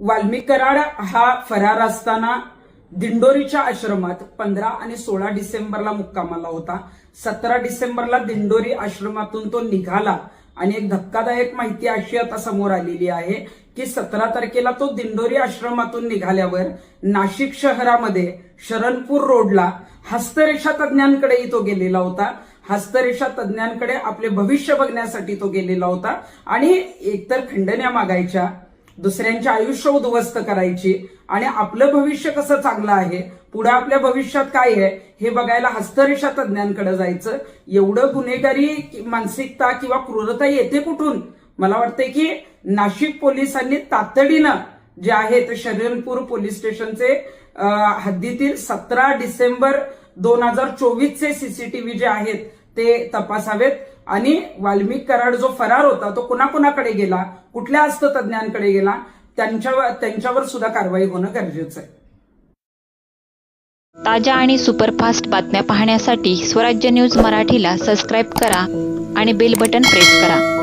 वाल्मिकराड हा फरार असताना दिंडोरीच्या आश्रमात पंधरा आणि सोळा डिसेंबरला मुक्कामाला होता. सतरा डिसेंबरला दिंडोरी आश्रमातून तो निघाला आणि एक धक्कादायक माहिती अशी आता समोर आलेली आहे की सतरा तारखेला तो दिंडोरी आश्रमातून निघाल्यावर नाशिक शहरामध्ये शरणपूर रोडला हस्तरेषा तज्ञांकडेही तो गेलेला होता. हस्तरेषा तज्ज्ञांकडे आपले भविष्य बघण्यासाठी तो गेलेला होता. आणि एकतर खंडण्या मागायच्या दुसऱ्यांचे आयुष्य उद्ध्वस्त करायची. आणि आपलं भविष्य कसं चांगलं आहे पुढे आपल्या भविष्यात काय आहे हे बघायला हस्तरेषा तज्ञांकडे जायचं. एवढं गुन्हेगारी मानसिकता किंवा क्रूरता येते कुठून? मला वाटतंय की नाशिक पोलिसांनी तातडीनं जे आहे ते शरणपूर पोलीस स्टेशनचे हद्दीतील सतरा डिसेंबर दोन हजार चोवीसचे सीसीटीव्ही जे आहेत ते तपासावेत. आणि वाल्मिक कराड जो फरार होता तो कुणाकुणाकडे गेला? कुठल्या हस्ततज्ञांकडे गेला? त्यांच्यावर त्यांच्यावर सुद्धा कारवाई होणं गरजेचं आहे. ताज्या आणि सुपरफास्ट बातम्या पाहण्यासाठी स्वराज्य न्यूज मराठीला सबस्क्राईब करा आणि बेल बटन प्रेस करा.